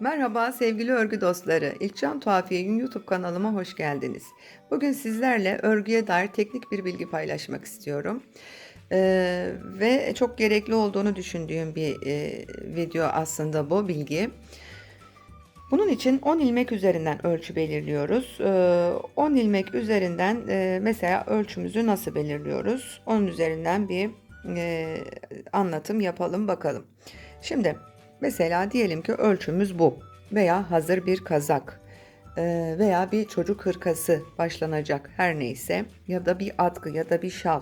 Merhaba sevgili örgü dostları. İlkcan Tuhafiye'nin YouTube kanalıma hoş geldiniz. Bugün sizlerle örgüye dair teknik bir bilgi paylaşmak istiyorum. Ee, ve çok gerekli olduğunu düşündüğüm bir e, video aslında bu bilgi. Bunun için 10 ilmek üzerinden ölçü belirliyoruz. Ee, 10 ilmek üzerinden e, mesela ölçümüzü nasıl belirliyoruz? Onun üzerinden bir e, anlatım yapalım bakalım. Şimdi mesela diyelim ki ölçümüz bu veya hazır bir kazak e, veya bir çocuk hırkası başlanacak her neyse ya da bir atkı ya da bir şal.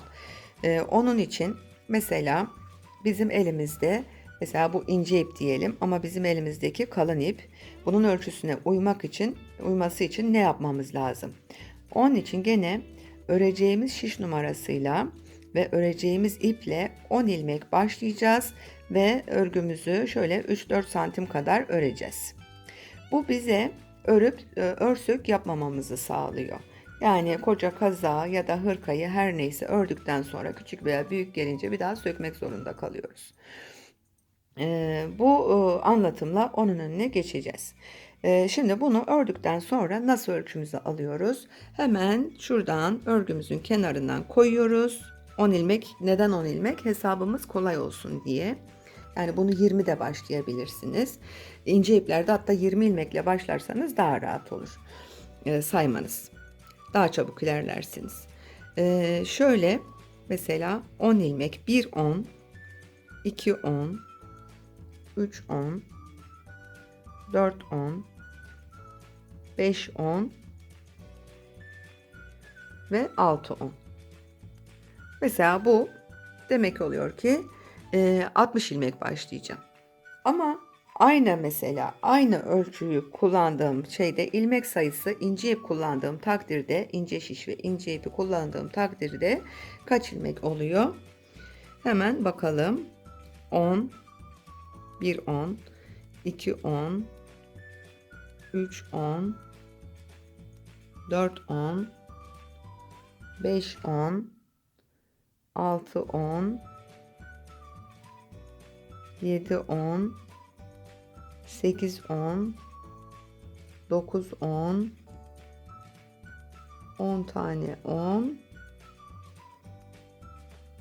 E, onun için mesela bizim elimizde mesela bu ince ip diyelim ama bizim elimizdeki kalın ip bunun ölçüsüne uymak için uyması için ne yapmamız lazım? Onun için gene öreceğimiz şiş numarasıyla ve öreceğimiz iple 10 ilmek başlayacağız ve örgümüzü şöyle 3-4 santim kadar öreceğiz. Bu bize örüp e, örsük yapmamamızı sağlıyor. Yani koca kazağı ya da hırkayı her neyse ördükten sonra küçük veya büyük gelince bir daha sökmek zorunda kalıyoruz. Ee, bu e, anlatımla onun önüne geçeceğiz. Şimdi bunu ördükten sonra nasıl ölçümüzü alıyoruz? Hemen şuradan örgümüzün kenarından koyuyoruz. 10 ilmek neden 10 ilmek? Hesabımız kolay olsun diye. Yani bunu 20 de başlayabilirsiniz. İnce iplerde hatta 20 ilmekle başlarsanız daha rahat olur ee, saymanız. Daha çabuk ilerlersiniz. Ee, şöyle mesela 10 ilmek 1 10 2 10 3 10 4 10 5 10 ve 6 10. Mesela bu demek oluyor ki e, 60 ilmek başlayacağım. Ama aynı mesela aynı ölçüyü kullandığım şeyde ilmek sayısı ince ip kullandığım takdirde ince şiş ve ince ipi kullandığım takdirde kaç ilmek oluyor? Hemen bakalım. 10 1 10 2 10 3 10 4 10 5 10 6 10 7 10 8 10 9 10 10 tane 10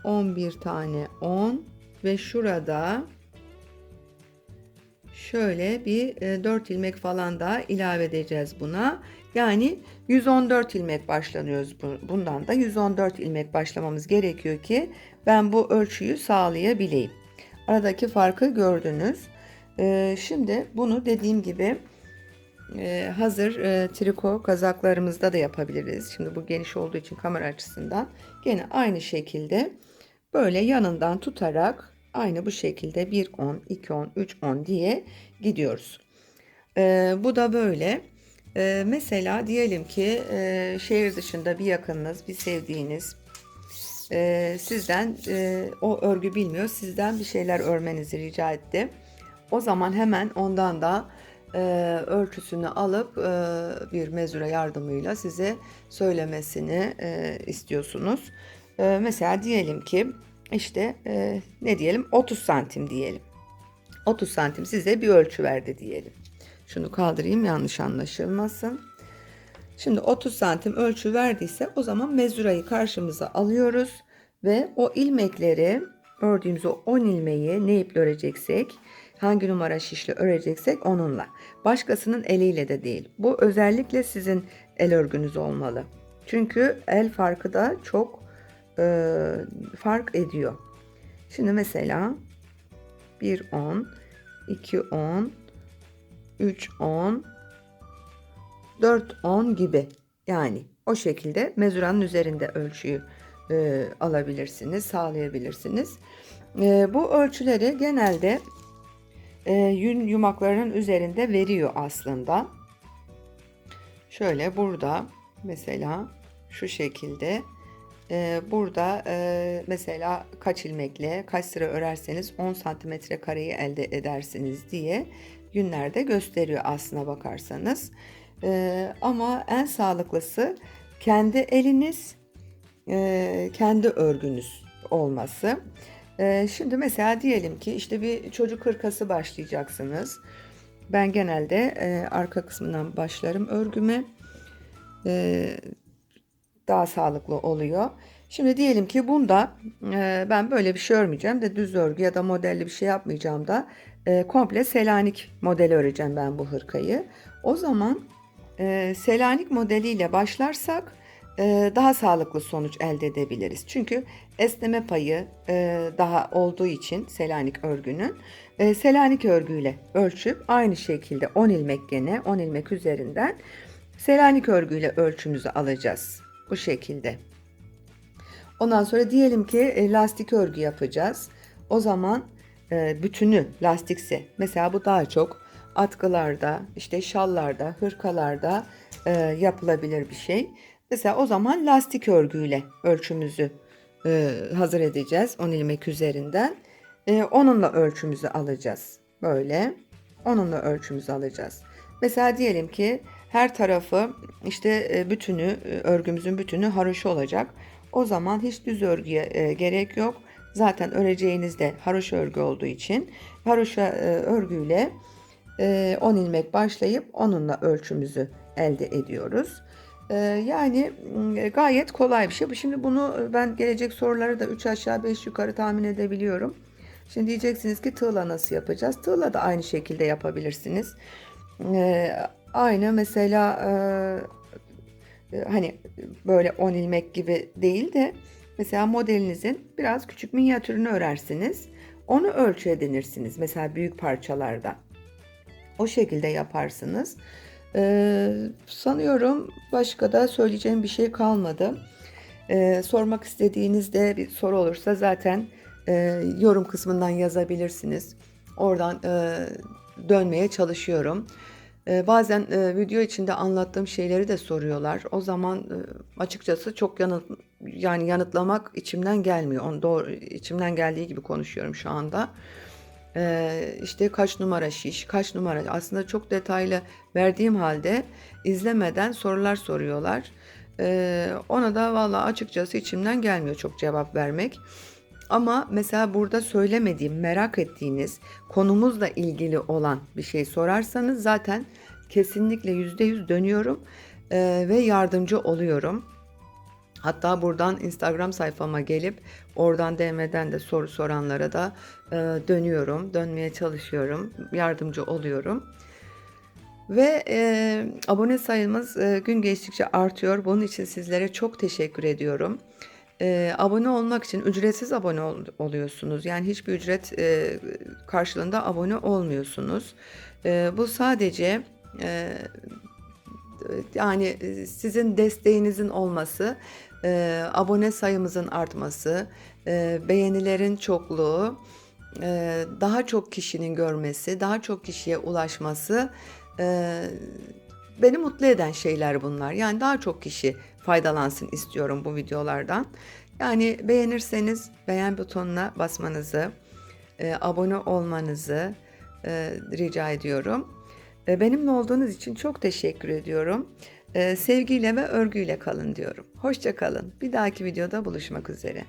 11 tane 10 ve şurada şöyle bir 4 ilmek falan daha ilave edeceğiz buna. Yani 114 ilmek başlanıyoruz bundan da 114 ilmek başlamamız gerekiyor ki ben bu ölçüyü sağlayabileyim. Aradaki farkı gördünüz. Ee, şimdi bunu dediğim gibi e, hazır e, triko kazaklarımızda da yapabiliriz. Şimdi bu geniş olduğu için kamera açısından gene aynı şekilde böyle yanından tutarak aynı bu şekilde 1 10 2 10 3 10 diye gidiyoruz. Ee, bu da böyle. Ee, mesela diyelim ki e, şehir dışında bir yakınınız, bir sevdiğiniz e, sizden e, o örgü bilmiyor, sizden bir şeyler örmenizi rica etti. O zaman hemen ondan da e, ölçüsünü alıp e, bir mezure yardımıyla size söylemesini e, istiyorsunuz. E, mesela diyelim ki işte e, ne diyelim 30 santim diyelim. 30 santim size bir ölçü verdi diyelim. Şunu kaldırayım yanlış anlaşılmasın. Şimdi 30 santim ölçü verdiyse o zaman mezurayı karşımıza alıyoruz ve o ilmekleri ördüğümüz o 10 ilmeği ne iple öreceksek hangi numara şişle öreceksek onunla. Başkasının eliyle de değil. Bu özellikle sizin el örgünüz olmalı. Çünkü el farkı da çok e, fark ediyor. Şimdi mesela 1 10 2 10 3 10 4 10 gibi yani o şekilde mezuranın üzerinde ölçüyü e, alabilirsiniz, sağlayabilirsiniz. E, bu ölçüleri genelde e, yün yumaklarının üzerinde veriyor aslında. Şöyle burada mesela şu şekilde e, burada e, mesela kaç ilmekle kaç sıra örerseniz 10 santimetre kareyi elde edersiniz diye yünlerde gösteriyor aslına bakarsanız. E, ama en sağlıklısı kendi eliniz, e, kendi örgünüz olması. E, şimdi mesela diyelim ki işte bir çocuk hırkası başlayacaksınız. ben genelde e, arka kısmından başlarım örgüme. E, daha sağlıklı oluyor. Şimdi diyelim ki bunda e, ben böyle bir şey örmeyeceğim de düz örgü ya da modelli bir şey yapmayacağım da e, komple Selanik modeli öreceğim ben bu hırkayı. O zaman e, Selanik modeliyle başlarsak e, daha sağlıklı sonuç elde edebiliriz. Çünkü esneme payı e, daha olduğu için Selanik örgünün e, Selanik örgüyle ölçüp aynı şekilde 10 ilmek gene 10 ilmek üzerinden Selanik örgüyle ölçümüzü alacağız. Bu şekilde. Ondan sonra diyelim ki e, lastik örgü yapacağız. O zaman bütünü lastikse mesela bu daha çok atkılarda, işte şallarda, hırkalarda e, yapılabilir bir şey. Mesela o zaman lastik örgüyle ölçümüzü e, hazır edeceğiz 10 ilmek üzerinden. E, onunla ölçümüzü alacağız. Böyle onunla ölçümüzü alacağız. Mesela diyelim ki her tarafı işte e, bütünü e, örgümüzün bütünü haroşa olacak. O zaman hiç düz örgüye e, gerek yok. Zaten öreceğiniz de haroşa örgü olduğu için haroşa e, örgüyle e, 10 ilmek başlayıp onunla ölçümüzü elde ediyoruz. E, yani gayet kolay bir şey. Şimdi bunu e, ben gelecek soruları da 3 aşağı 5 yukarı tahmin edebiliyorum. Şimdi diyeceksiniz ki tığla nasıl yapacağız? Tığla da aynı şekilde yapabilirsiniz. E, aynı mesela e, e, hani böyle 10 ilmek gibi değil de mesela modelinizin biraz küçük minyatürünü örersiniz. Onu ölçü edinirsiniz mesela büyük parçalarda. O şekilde yaparsınız. Ee, sanıyorum başka da söyleyeceğim bir şey kalmadı. Ee, sormak istediğinizde bir soru olursa zaten e, yorum kısmından yazabilirsiniz. Oradan e, dönmeye çalışıyorum. E, bazen e, video içinde anlattığım şeyleri de soruyorlar. O zaman e, açıkçası çok yanıt yani yanıtlamak içimden gelmiyor. Onu doğru içimden geldiği gibi konuşuyorum şu anda. Ee, işte kaç numara şiş, kaç numara aslında çok detaylı verdiğim halde izlemeden sorular soruyorlar. Ee, ona da valla açıkçası içimden gelmiyor çok cevap vermek. Ama mesela burada söylemediğim, merak ettiğiniz konumuzla ilgili olan bir şey sorarsanız zaten kesinlikle yüzde yüz dönüyorum ee, ve yardımcı oluyorum. Hatta buradan Instagram sayfama gelip oradan DM'den de soru soranlara da e, dönüyorum, dönmeye çalışıyorum, yardımcı oluyorum. Ve e, abone sayımız e, gün geçtikçe artıyor. Bunun için sizlere çok teşekkür ediyorum. E, abone olmak için ücretsiz abone ol- oluyorsunuz. Yani hiçbir ücret e, karşılığında abone olmuyorsunuz. E, bu sadece e, yani e, sizin desteğinizin olması, e, abone sayımızın artması, e, beğenilerin çokluğu, daha çok kişinin görmesi, daha çok kişiye ulaşması beni mutlu eden şeyler bunlar. Yani daha çok kişi faydalansın istiyorum bu videolardan. Yani beğenirseniz beğen butonuna basmanızı, abone olmanızı rica ediyorum. E, Benimle olduğunuz için çok teşekkür ediyorum. E, Sevgiyle ve örgüyle kalın diyorum. Hoşça kalın. Bir dahaki videoda buluşmak üzere.